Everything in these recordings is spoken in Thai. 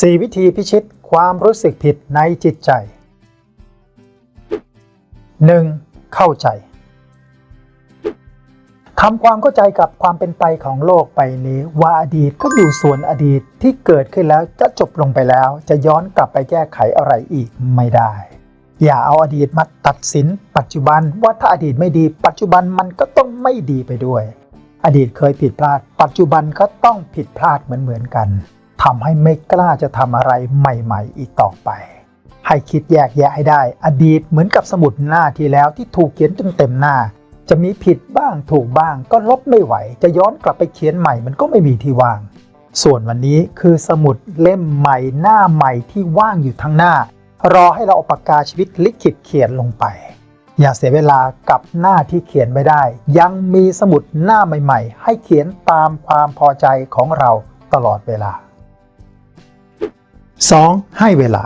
4 วิธีพิชิตความรู้สึกผิดในจิตใจ 1. เข้าใจทำความเข้าใจกับความเป็นไปของโลกไปนี้ ว่าอดีตก็อยู่ส่วนอดีตที่เกิดขึ้นแล้วจะจบลงไปแล้ว จะย้อนกลับไปแก้ไขอะไรอีกไม่ได้ อย่าเอาอดีตมาตัดสิน ปัจจุบันว่าถ้าอดีตไม่ดี ปัจจุบันมันก็ต้องไม่ดีไปด้วย อดีตเคยผิดพลาด ปัจจุบันก็ต้องผิดพลาดเหมือนๆกัน ทำให้ไม่กล้าจะทำอะไรใหม่ ๆ อีกต่อไป ให้คิดแยกแยะให้ได้ อดีตเหมือนกับสมุดหน้าที่แล้วที่ถูกเขียนจนเต็มหน้า จะมีผิดบ้างถูกบ้างก็ลบไม่ไหว จะย้อนกลับไปเขียนใหม่มันก็ไม่มีที่ว่าง ส่วนวันนี้คือสมุดเล่มใหม่หน้าใหม่ที่ว่างอยู่ทั้งหน้า รอให้เราเอาปากกาชีวิตลิขิตเขียนลงไปอย่าเสียเวลากับหน้าที่เขียนไม่ได้ ยังมีสมุดหน้าใหม่ ๆ ให้เขียนตามความพอใจของเราตลอดเวลา 2. ให้เวลา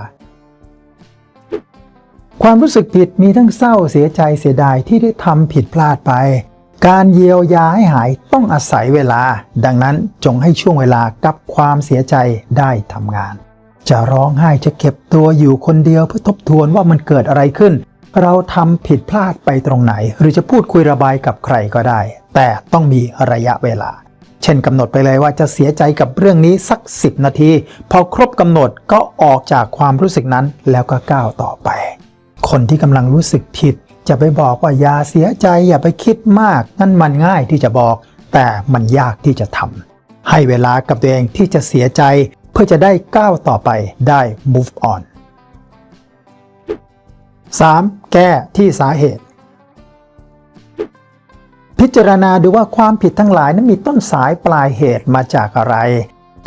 ความรู้สึกผิดมีทั้งเศร้าเสียใจเสียดายที่ได้ทำผิดพลาดไป การเยียวยาให้หายต้องอาศัยเวลา ดังนั้นจงให้ช่วงเวลากับความเสียใจได้ทำงาน จะร้องไห้จะเก็บตัวอยู่คนเดียวเพื่อทบทวนว่ามันเกิดอะไรขึ้น เราทำผิดพลาดไปตรงไหน หรือจะพูดคุยระบายกับใครก็ได้ แต่ต้องมีระยะเวลา เช่นกำหนดไปเลยว่าจะเสียใจกับเรื่องนี้สัก 10 นาที พอครบกำหนดก็ออกจากความรู้สึกนั้นแล้วก็ก้าวต่อไป คนที่กำลังรู้สึกผิด จะไปบอกว่าอย่าเสียใจอย่าไปคิดมาก นั่นมันง่ายที่จะบอก แต่มันยากที่จะทำให้เวลากับตัวเองที่จะเสียใจ เพื่อจะได้ก้าวต่อไปได้ move on 3. แก้ที่สาเหตุ พิจารณาดูว่าความผิดทั้งหลายนั้นมีต้นสายปลายเหตุมาจากอะไร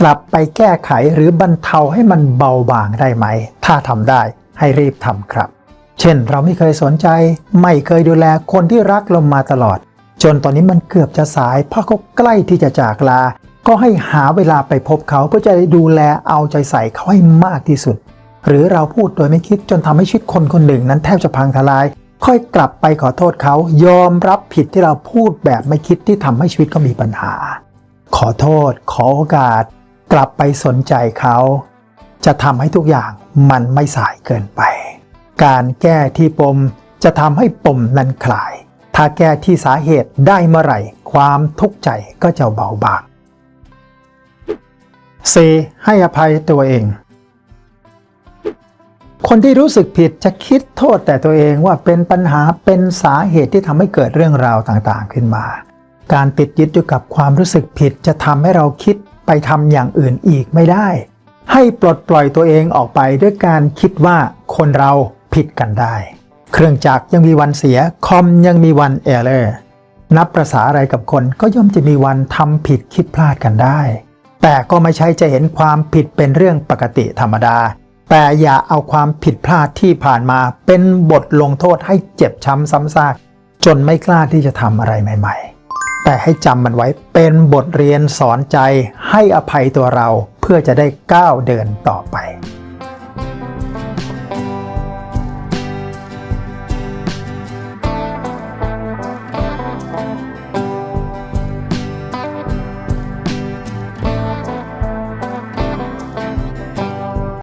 กลับไปแก้ไขหรือบรรเทาให้มันเบาบางได้ไหม ถ้าทำได้ให้รีบทำครับ เช่น เราไม่เคยสนใจ ไม่เคยดูแลคนที่รักเรามาตลอด จนตอนนี้มันเกือบจะสายเพราะเขาใกล้ที่จะจากลา ก็ให้หาเวลาไปพบเขาเพื่อจะด้ดูแลเอาใจใส่เขาให้มากที่สุด หรือเราพูดโดยไม่คิดจนทำให้ชีวิตคนคนหนึ่งนั้นแทบจะพังทลาย ค่อยกลับไปขอโทษเขายอมรับผิดที่เราพูดแบบไม่คิดที่ทำให้ชีวิตก็มีปัญหา ขอโทษ ขอโอกาส กลับไปสนใจเขา จะทำให้ทุกอย่างมันไม่สายเกินไป การแก้ที่ปมจะทำให้ปมนั้นคลาย ถ้าแก้ที่สาเหตุได้เมื่อไหร่ ความทุกข์ใจก็จะเบาบาง 4. ให้อภัยตัวเอง คนที่รู้สึกผิดจะคิดโทษแต่ตัวเองว่าเป็นปัญหาเป็นสาเหตุที่ทำให้เกิดเรื่องราวต่างๆขึ้นมา การติดยึดอยู่กับความรู้สึกผิดจะทำให้เราคิดไปทำอย่างอื่นอีกไม่ได้ ให้ปลดปล่อยตัวเองออกไปด้วยการคิดว่าคนเราผิดกันได้ เครื่องจักรยังมีวันเสียคอมยังมีวันเอเลอร์นับประษาอะไรกับคนก็ย่อมจะมีวันทำผิดคิดพลาดกันได้ แต่ก็ไม่ใช่จะเห็นความผิดเป็นเรื่องปกติธรรมดา แต่อย่าเอาความผิดพลาดที่ผ่านมา เป็นบทลงโทษให้เจ็บช้ำซ้ำซากจนไม่กล้าที่จะทำอะไรใหม่ ๆ แต่ให้จำมันไว้เป็นบทเรียนสอนใจให้อภัยตัวเราเพื่อจะได้ก้าวเดินต่อไป